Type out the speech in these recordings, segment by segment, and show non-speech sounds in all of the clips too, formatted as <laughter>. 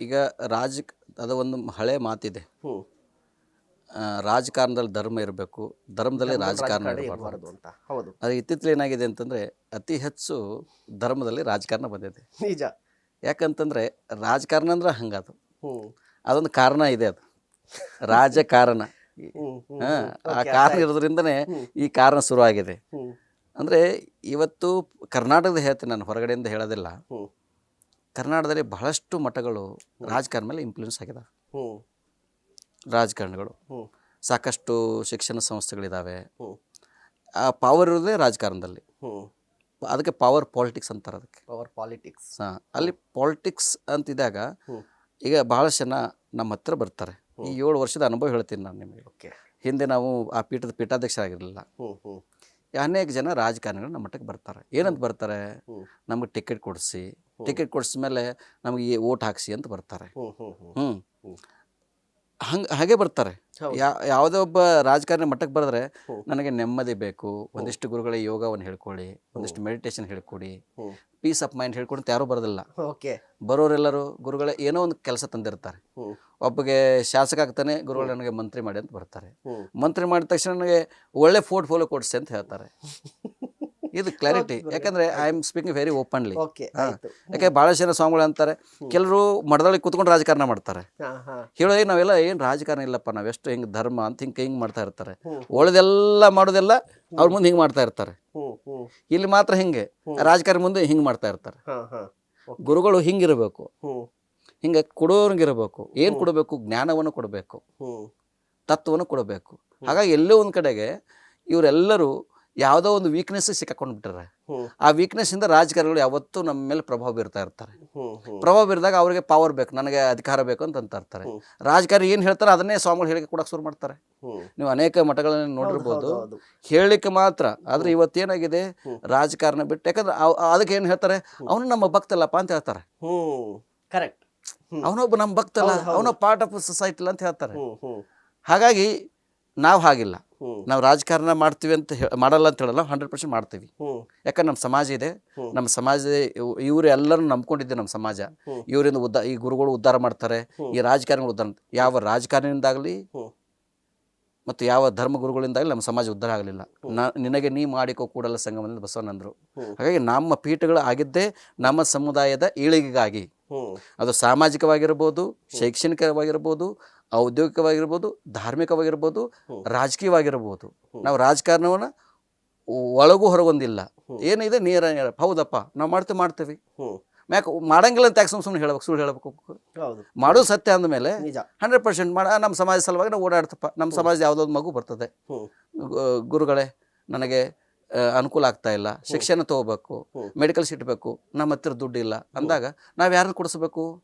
ಈಗ ರಾಜ ಅದು ಒಂದು ಹಳೆ ಮಾತಿದೆ. ರಾಜಕಾರಣದಲ್ಲಿ ಧರ್ಮ ಇರಬೇಕು ಧರ್ಮದಲ್ಲಿ ರಾಜಕಾರಣ ಅದು ಇರಬಾರ್ದು ಅಂತ. ಹೌದು. ಆದರೆ ಇತ್ತೀಚೆಗೆ ಏನಾಗಿದೆ ಅಂತಂದರೆ ಅತಿ ಹೆಚ್ಚು ಧರ್ಮದಲ್ಲಿ ರಾಜಕಾರಣ ಬಂದಿದೆ. ನಿಜ. ಯಾಕಂತಂದರೆ ರಾಜಕಾರಣ ಅಂದ್ರೆ ಹಂಗದು. ಅದೊಂದು ಕಾರಣ ಇದೆ ಅದು. ರಾಜಕಾರಣ. ಹಾ, ಆ ಕಾರಣ ಇರೋದ್ರಿಂದನೇ ಈ ಕಾರಣ ಶುರುವಾಗಿದೆ. ಅಂದ್ರೆ ಅಂದರೆ ಇವತ್ತು ಕರ್ನಾಟಕದ ಹೇಳ್ತೀನಿ ನಾನು ಹೊರಗಡೆಯಿಂದ ಹೇಳೋದಿಲ್ಲ. ಕರ್ನಾಟಕದಲ್ಲಿ ಬಹಳಷ್ಟು ಮಠಗಳು ರಾಜಕಾರಣ ಮೇಲೆ ಇನ್ಫ್ಲೂಯೆನ್ಸ್ ಆಗಿದಾವೆ. ರಾಜಕಾರಣಿಗಳು. ಸಾಕಷ್ಟು ಶಿಕ್ಷಣ ಸಂಸ್ಥೆಗಳಿದ್ದಾವೆ ಆ ಪವರ್ ಇರೋದೇ ರಾಜಕಾರಣದಲ್ಲಿ. ಅದಕ್ಕೆ ಪವರ್ ಪಾಲಿಟಿಕ್ಸ್ ಅಂತಾರೆ ಅದಕ್ಕೆ. ಪವರ್ ಪಾಲಿಟಿಕ್ಸ್ ಹಾಂ ಅಲ್ಲಿ ಪಾಲಿಟಿಕ್ಸ್ ಅಂತಿದ್ದಾಗ ಈಗ ಭಾಳಷ್ಟು ಜನ ನಮ್ಮ ಹತ್ರ ಬರ್ತಾರೆ. ಈ ಏಳು ವರ್ಷದ ಅನುಭವ ಹೇಳ್ತೀನಿ ನಾನು ನಿಮಗೆ. ಓಕೆ. ಹಿಂದೆ ನಾವು ಆ ಪೀಠದ ಪೀಠಾಧ್ಯಕ್ಷರಾಗಿರಲಿಲ್ಲ. ಅನೇಕ ಜನ ರಾಜಕಾರಣಿಗಳು ನಮ್ಮ ಮಟ್ಟಕ್ಕೆ ಬರ್ತಾರೆ. ಏನಂತ ಬರ್ತಾರೆ. ನಮಗೆ ಟಿಕೆಟ್ ಕೊಡಿಸಿ. ಟಿಕೆಟ್ ಕೊಡಿಸ್ಮೇಲೆ ನಮಗೆ ಈ ಓಟ್ ಹಾಕ್ಸಿ ಅಂತ ಬರ್ತಾರೆ. ಹ್ಞೂ. ಹಂಗೆ ಹಾಗೆ ಬರ್ತಾರೆ. ಯಾ ಯಾವುದೇ ಒಬ್ಬ ರಾಜಕಾರಣಿ ಮಟ್ಟಕ್ಕೆ ಬರೆದ್ರೆ ನನಗೆ ನೆಮ್ಮದಿ ಬೇಕು. ಒಂದಿಷ್ಟು ಗುರುಗಳ ಯೋಗವನ್ನು ಹೇಳ್ಕೊಳ್ಳಿ. ಒಂದಿಷ್ಟು ಮೆಡಿಟೇಷನ್ ಹೇಳ್ಕೊಡಿ. ಪೀಸ್ ಆಫ್ ಮೈಂಡ್ ಹೇಳ್ಕೊಡಿ ಅಂತ ಯಾರೂ ಬರೋದಿಲ್ಲ. ಬರೋರೆಲ್ಲರೂ ಗುರುಗಳೇ ಏನೋ ಒಂದು ಕೆಲಸ ತಂದಿರ್ತಾರೆ. ಒಬ್ಬಗೆ ಶಾಸಕ ಆಗ್ತಾನೆ ಗುರುಗಳು ನನಗೆ ಮಂತ್ರಿ ಮಾಡಿ ಅಂತ ಬರ್ತಾರೆ. ಮಂತ್ರಿ ಮಾಡಿದ ತಕ್ಷಣ ನನಗೆ ಒಳ್ಳೆ ಪೋರ್ಟ್ಫೋಲಿಯೋ ಕೊಡಿಸಿ ಅಂತ ಹೇಳ್ತಾರೆ. <laughs> ಇದು ಕ್ಲಾರಿಟಿ ಯಾಕಂದ್ರೆ I am speaking very openly okay ಆಯ್ತು. ಯಾಕೆ ಬಹಳಷ್ಟು ಜನ ಸ್ವಾಮಿಗಳು ಅಂತಾರೆ ಕೆಲವರು ಮಠದಲ್ಲಿ ಕುತ್ಕೊಂಡು ರಾಜಕಾರಣ ಮಾಡ್ತಾರೆ. ಹಾ ಹಾ. ಹೇಳೋದೇ ನಾವೆಲ್ಲ ಏನು ರಾಜಕಾರಣ ಇಲ್ಲಪ್ಪ ನಾವೆಷ್ಟು ಹಿಂಗೆ ಧರ್ಮ ಅಂತ ಹಿಂಗೆ ಹಿಂಗೆ ಮಾಡ್ತಾ ಇರ್ತಾರೆ. ಒಳ್ಳೆದೆಲ್ಲ ಮಾಡೋದೆಲ್ಲ ಅವ್ರ ಮುಂದೆ ಹಿಂಗೆ ಮಾಡ್ತಾ ಇರ್ತಾರೆ. ಹ್ಮ್ ಹ್ಮ್. ಇಲ್ಲಿ ಮಾತ್ರ ಹಿಂಗೆ ರಾಜಕಾರಣ ಮುಂದೆ ಹಿಂಗೆ ಮಾಡ್ತಾ ಇರ್ತಾರೆ. ಹಾ ಹಾ. ಗುರುಗಳು ಹಿಂಗಿರಬೇಕು. ಹ್ಮ್. ಹಿಂಗೆ ಕೊಡೋರ್ಗಿರಬೇಕು. ಏನು ಕೊಡಬೇಕು? ಜ್ಞಾನವನ್ನು ಕೊಡಬೇಕು. ಹ್ಮ್. ತತ್ವವನ್ನು ಕೊಡಬೇಕು. ಹಾಗಾಗಿ ಎಲ್ಲೋ ಒಂದು ಕಡೆಗೆ ಇವರೆಲ್ಲರೂ ಯಾವುದೋ ಒಂದು ವೀಕ್ನೆಸ್ ಸಿಕ್ಕಾಕೊಂಡು ಬಿಟ್ಟಾರೆ ಆ ಆ ವೀಕ್ನೆಸ್ಸಿಂದ ರಾಜಕಾರಣಿಗಳು ಯಾವತ್ತೂ ನಮ್ಮ ಮೇಲೆ ಪ್ರಭಾವ ಬೀರ್ತಾ ಇರ್ತಾರೆ. ಪ್ರಭಾವ ಬೀರಿದಾಗ ಅವರಿಗೆ ಪವರ್ ಬೇಕು ನನಗೆ ಅಧಿಕಾರ ಬೇಕು ಅಂತ ಅಂತ ಇರ್ತಾರೆ. ರಾಜಕಾರಣಿ ಏನು ಹೇಳ್ತಾರೆ ಅದನ್ನೇ ಸ್ವಾಮಿಗಳು ಹೇಳಿಕೆ ಕೊಡಕ್ಕೆ ಶುರು ಮಾಡ್ತಾರೆ. ನೀವು ಅನೇಕ ಮಠಗಳನ್ನು ನೋಡಿರ್ಬೋದು. ಹೇಳಲಿಕ್ಕೆ ಮಾತ್ರ ಆದರೆ ಇವತ್ತೇನಾಗಿದೆ. ರಾಜಕಾರಣ ಬಿಟ್ಟು ಯಾಕಂದ್ರೆ ಅದಕ್ಕೆ ಏನು ಹೇಳ್ತಾರೆ? ಅವನು ನಮ್ಮ ಭಕ್ತಲ್ಲಪ್ಪ ಅಂತ ಹೇಳ್ತಾರೆ. ಕರೆಕ್ಟ್ ಅವನೊಬ್ಬ ನಮ್ಮ ಭಕ್ತಲ್ಲ. ಅವನ ಪಾರ್ಟ್ ಆಫ್ ಸೊಸೈಟಿ ಅಂತ ಹೇಳ್ತಾರೆ. ಹಾಗಾಗಿ ನಾವು ಹಾಗಿಲ್ಲ. ನಾವು ರಾಜಕಾರಣ ಮಾಡ್ತೀವಿ ಅಂತ ಮಾಡಲ್ಲ ಅಂತ ಹೇಳಲ್ಲ ಹಂಡ್ರೆಡ್ ಪರ್ಸೆಂಟ್ ಮಾಡ್ತೀವಿ. ಯಾಕಂದ್ರೆ ನಮ್ಮ ಸಮಾಜ ಇದೆ. ನಮ್ಮ ಸಮಾಜ ಇವರು ಎಲ್ಲರೂ ನಂಬ್ಕೊಂಡಿದ್ದೆ ನಮ್ಮ ಸಮಾಜ. ಇವರಿಂದ ಉದ್ದ ಈ ಗುರುಗಳು ಉದ್ಧಾರ ಮಾಡ್ತಾರೆ. ಈ ರಾಜಕಾರಣಿಗಳು ಉದ್ಧಾರ ಯಾವ ರಾಜಕಾರಣಿಯಿಂದಾಗಲಿ ಮತ್ತು ಯಾವ ಧರ್ಮಗುರುಗಳಿಂದಾಗಲಿ ನಮ್ಮ ಸಮಾಜ ಉದ್ಧಾರ ಆಗಲಿಲ್ಲ. ನಾ ನಿನಗೆ ನೀ ಮಾಡಿಕೋ ಕೂಡಲ್ಲ ಸಂಗಮದಿಂದ ಬಸವನಂದರು. ಹಾಗಾಗಿ ನಮ್ಮ ಪೀಠಗಳು ಆಗಿದ್ದೇ ನಮ್ಮ ಸಮುದಾಯದ ಏಳಿಗೆಗಾಗಿ. ಅದು ಸಾಮಾಜಿಕವಾಗಿರ್ಬೋದು ಶೈಕ್ಷಣಿಕವಾಗಿರ್ಬೋದು ಔದ್ಯೋಗಿಕವಾಗಿರ್ಬೋದು ಧಾರ್ಮಿಕವಾಗಿರ್ಬೋದು. ರಾಜಕೀಯವಾಗಿರ್ಬೋದು. ನಾವು ರಾಜಕಾರಣವನ್ನು ಒಳಗೂ ಹೊರಗೊಂದಿಲ್ಲ. ಏನಿದೆ ನೇರ ನೇರ ಹೌದಪ್ಪ ನಾವು ಮಾಡ್ತೀವಿ ಮಾಡ್ತೀವಿ. ಯಾಕೆ ಮಾಡಂಗಿಲ್ಲ ಅಂತ ಯಾಕೆ ಸುಮ್ಮನೆ ಸುಮ್ಮನೆ ಹೇಳ್ಬೇಕು ಸುಳ್ಳು ಹೇಳ್ಬೇಕು ಮಾಡೋದು ಸತ್ಯ ಅಂದಮೇಲೆ ಹಂಡ್ರೆಡ್ ಪರ್ಸೆಂಟ್ ಮಾಡ ನಮ್ಮ ಸಮಾಜ ಸಲುವಾಗಿ ನಾವು ಓಡಾಡ್ತಪ್ಪ. ನಮ್ಮ ಸಮಾಜ ಯಾವುದೊಂದು ಮಗು ಬರ್ತದೆ. ಗುರುಗಳೇ ನನಗೆ ಅನುಕೂಲ ಆಗ್ತಾ ಇಲ್ಲ. ಶಿಕ್ಷಣ ತಗೋಬೇಕು. ಮೆಡಿಕಲ್ ಸೀಟ್ ಬೇಕು ನಮ್ಮ ಹತ್ತಿರ ದುಡ್ಡು ಇಲ್ಲ. ಅಂದಾಗ ನಾವು ಯಾರನ್ನ ಕೊಡಿಸ್ಬೇಕು?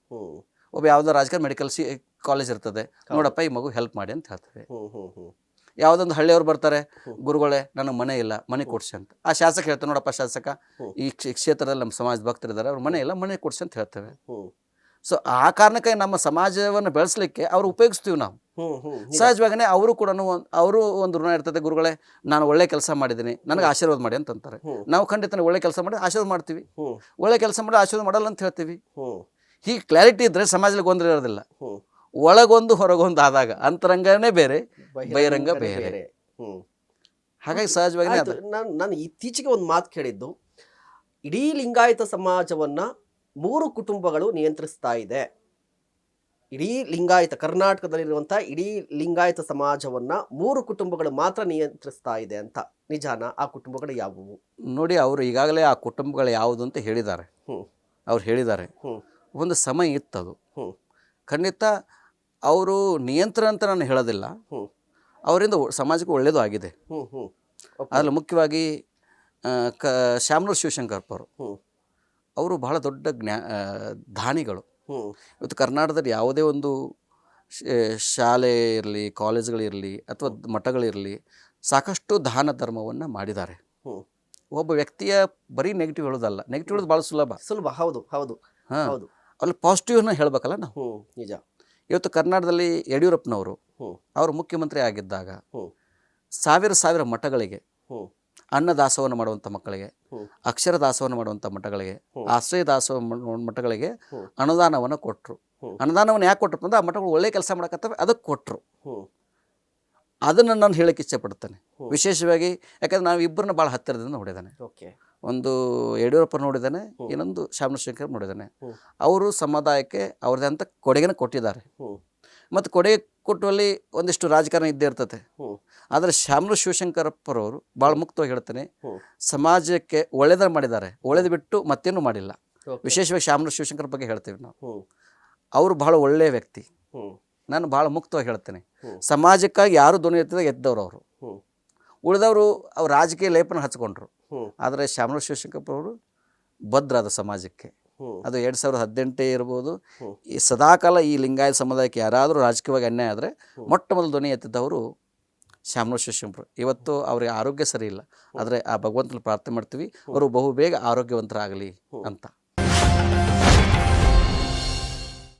ಒಬ್ಬ ಯಾವುದೋ ರಾಜಕೀಯ ಮೆಡಿಕಲ್ ಸಿ ಕಾಲೇಜ್ ಇರ್ತದೆ. ನೋಡಪ್ಪ ಈ ಮಗು ಹೆಲ್ಪ್ ಮಾಡಿ ಅಂತ ಹೇಳ್ತೇವೆ ಯಾವುದೊಂದು ಹಳ್ಳಿಯವ್ರು ಬರ್ತಾರೆ ಗುರುಗಳೇ ನನಗೆ ಮನೆ ಇಲ್ಲ ಮನೆ ಕೊಡ್ಸಿ ಅಂತ. ಆ ಶಾಸಕ ಹೇಳ್ತಾರೆ ನೋಡಪ್ಪ ಶಾಸಕ ಈ ಕ್ಷೇ- ಕ್ಷೇತ್ರದಲ್ಲಿ ನಮ್ಮ ಸಮಾಜ ಭಕ್ತರಿದ್ದಾರೆ ಅವ್ರ ಮನೆ ಇಲ್ಲ ಮನೆ ಕೊಡ್ಸಿ ಅಂತ ಹೇಳ್ತೇವೆ. ಸೊ ಆ ಕಾರಣಕ್ಕೆ ನಮ್ಮ ಸಮಾಜವನ್ನು ಬೆಳೆಸಲಿಕ್ಕೆ ಅವ್ರು ಉಪಯೋಗಿಸ್ತೀವಿ ನಾವು. ಸಹಜವಾಗಿಯೇ ಅವರು ಕೂಡ ಅವರು ಒಂದು ಋಣ ಇರ್ತದೆ ಗುರುಗಳೇ ನಾನು ಒಳ್ಳೆ ಕೆಲಸ ಮಾಡಿದ್ದೀನಿ ನನಗೆ ಆಶೀರ್ವಾದ ಮಾಡಿ ಅಂತ ಅಂತಾರೆ ನಾವು ಖಂಡಿತ ಒಳ್ಳೆ ಕೆಲಸ ಮಾಡಿ ಆಶೀರ್ವಾದ ಮಾಡ್ತೀವಿ. ಒಳ್ಳೆ ಕೆಲಸ ಮಾಡಿ ಆಶೀರ್ವಾದ ಮಾಡಲ್ಲ ಅಂತ ಹೇಳ್ತೀವಿ. ಈ ಹೀಗೆ ಕ್ಲಾರಿಟಿ ಇದ್ರೆ ಸಮಾಜದಲ್ಲಿ ಗೊಂದಲ ಇರೋದಿಲ್ಲ. ಒಳಗೊಂದು ಹೊರಗೊಂದು ಆದಾಗ ಅಂತರಂಗನೇ ಬೇರೆ ಬಹಿರಂಗ ಬೇರೆ. ಹಾಗಾಗಿ ಸಹಜವಾಗಿ ನಾನು ನಾನು ಇತ್ತೀಚೆಗೆ ಒಂದು ಮಾತು ಕೇಳಿದ್ದು. ಇಡೀ ಲಿಂಗಾಯತ ಸಮಾಜವನ್ನ ಮೂರು ಕುಟುಂಬಗಳು ನಿಯಂತ್ರಿಸ್ತಾ ಇದೆ. ಇಡೀ ಲಿಂಗಾಯತ ಕರ್ನಾಟಕದಲ್ಲಿರುವಂಥ ಇಡೀ ಲಿಂಗಾಯತ ಸಮಾಜವನ್ನು ಮೂರು ಕುಟುಂಬಗಳು ಮಾತ್ರ ನಿಯಂತ್ರಿಸ್ತಾ ಇದೆ ಅಂತ. ನಿಜಾನ? ಆ ಕುಟುಂಬಗಳು ಯಾವುವು? ನೋಡಿ ಅವರು ಈಗಾಗಲೇ ಆ ಕುಟುಂಬಗಳು ಯಾವುದು ಅಂತ ಹೇಳಿದ್ದಾರೆ. ಅವ್ರು ಹೇಳಿದ್ದಾರೆ. ಒಂದು ಸಮಯ ಇತ್ತು ಅದು ಖಂಡಿತ ಅವರು ನಿಯಂತ್ರಣ ಅಂತ ನಾನು ಹೇಳೋದಿಲ್ಲ. ಅವರಿಂದ ಸಮಾಜಕ್ಕೆ ಒಳ್ಳೆಯದು ಆಗಿದೆ. ಅದರಲ್ಲಿ ಮುಖ್ಯವಾಗಿ ಕ ಶ್ಯಾಮನೂರ್ ಶಿವಶಂಕರಪ್ಪ ಅವರು. ಅವರು ಬಹಳ ದೊಡ್ಡ ಜ್ಞಾ ದಾನಿಗಳು ಇವತ್ತು ಕರ್ನಾಟಕದಲ್ಲಿ ಯಾವುದೇ ಒಂದು ಶಾಲೆ ಇರಲಿ ಕಾಲೇಜ್ಗಳಿರಲಿ ಅಥವಾ ಮಠಗಳಿರಲಿ ಸಾಕಷ್ಟು ದಾನ ಧರ್ಮವನ್ನು ಮಾಡಿದ್ದಾರೆ. ಒಬ್ಬ ವ್ಯಕ್ತಿಯ ಬರೀ ನೆಗೆಟಿವ್ ಹೇಳೋದಲ್ಲ. ನೆಗೆಟಿವ್ ಹೇಳೋದು ಭಾಳ ಸುಲಭ. ಸುಲಭ ಹೌದು ಹೌದು ಹಾಂ. ಹೌದು. ಅಲ್ಲಿ ಪಾಸಿಟಿವ್ನ ಹೇಳಬೇಕಲ್ಲ ನಾವು. ನಿಜ. ಇವತ್ತು ಕರ್ನಾಟಕದಲ್ಲಿ ಯಡಿಯೂರಪ್ಪನವರು ಅವರು ಮುಖ್ಯಮಂತ್ರಿ ಆಗಿದ್ದಾಗ ಸಾವಿರ ಸಾವಿರ ಮಠಗಳಿಗೆ ಅನ್ನದಾಸವನ್ನು ಅನ್ನ ಮಾಡುವಂಥ ಮಕ್ಕಳಿಗೆ. ಅಕ್ಷರ ದಾಸೋಹವನ್ನು ಮಾಡುವಂಥ ಮಠಗಳಿಗೆ ಆಶ್ರಯ ದಾಸೋಹ ಮಠಗಳಿಗೆ. ಅನುದಾನವನ್ನು ಕೊಟ್ಟರು. ಅನುದಾನವನ್ನು ಯಾಕೆ ಕೊಟ್ಟರು ಅಂದ್ರೆ ಆ ಮಠಗಳು ಒಳ್ಳೆ ಕೆಲಸ ಮಾಡಕತ್ತವೆ ಅದಕ್ಕೆ ಕೊಟ್ಟರು ಅದನ್ನು ನಾನು ಹೇಳಕ್ಕೆ ಇಷ್ಟಪಡ್ತೇನೆ. ಪಡ್ತೇನೆ ವಿಶೇಷವಾಗಿ ಯಾಕಂದ್ರೆ ನಾವು ಇಬ್ಬರನ್ನ ಭಾಳ ಹತ್ತಿರದಿಂದ ನೋಡಿದ್ದಾನೆ ಒಂದು ಯಡಿಯೂರಪ್ಪ ನೋಡಿದ್ದಾನೆ. ಇನ್ನೊಂದು ಶಾಮನಶಂಕರ್ ನೋಡಿದ್ದಾನೆ. ಅವರು ಸಮುದಾಯಕ್ಕೆ ಅವ್ರದ್ದೇ ಅಂತ ಕೊಡುಗೆನ ಕೊಟ್ಟಿದ್ದಾರೆ. ಮತ್ತು ಕೊಡುಗೆ ಕೊಟ್ಟುವಲ್ಲಿ ಒಂದಿಷ್ಟು ರಾಜಕಾರಣ ಇದ್ದೇ ಇರ್ತದೆ ಆದರೆ ಶ್ಯಾಮಲು ಶಿವಶಂಕರಪ್ಪರವರು ಭಾಳ ಮುಕ್ತವಾಗಿ ಹೇಳ್ತೇನೆ ಸಮಾಜಕ್ಕೆ ಒಳ್ಳೇದರ ಮಾಡಿದ್ದಾರೆ. ಒಳ್ಳೇದು ಬಿಟ್ಟು ಮತ್ತೇನು ಮಾಡಿಲ್ಲ. ವಿಶೇಷವಾಗಿ ಶ್ಯಾಮಲು ಶಿವಶಂಕರ ಬಗ್ಗೆ ಹೇಳ್ತೀವಿ ನಾವು. ಅವರು ಬಹಳ ಒಳ್ಳೆಯ ವ್ಯಕ್ತಿ. ನಾನು ಭಾಳ ಮುಕ್ತವಾಗಿ ಹೇಳ್ತೇನೆ. ಸಮಾಜಕ್ಕಾಗಿ ಯಾರು ಧ್ವನಿ ಎತ್ತಿದಾಗ ಎದ್ದವರು ಅವರು ಉಳಿದವರು ಅವ್ರು ರಾಜಕೀಯ ಲೇಪನ ಹಚ್ಕೊಂಡ್ರು. ಆದರೆ ಶ್ಯಾಮಲ ಶಿವಶಂಕರಪ್ಪರವರು ಭದ್ರಾದ ಸಮಾಜಕ್ಕೆ ಅದು ಎರಡ್ ಸಾವಿರದ ಹದಿನೆಂಟೇ ಇರ್ಬೋದು. ಈ ಸದಾಕಾಲ ಈ ಲಿಂಗಾಯತ ಸಮುದಾಯಕ್ಕೆ ಯಾರಾದರೂ ರಾಜಕೀಯವಾಗಿ ಅನ್ಯಾಯ ಆದರೆ ಮೊಟ್ಟ ಮೊದಲು ಧ್ವನಿ ಎತ್ತಿದ್ದವರು ಶ್ಯಾಮಲ ಶಿವಶಂಕರ್. ಇವತ್ತು ಅವರಿಗೆ ಆರೋಗ್ಯ ಸರಿ ಇಲ್ಲ. ಆದರೆ ಆ ಭಗವಂತನ ಪ್ರಾರ್ಥನೆ ಮಾಡ್ತೀವಿ. ಅವರು ಬಹು ಬೇಗ ಆರೋಗ್ಯವಂತರಾಗಲಿ. ಅಂತ.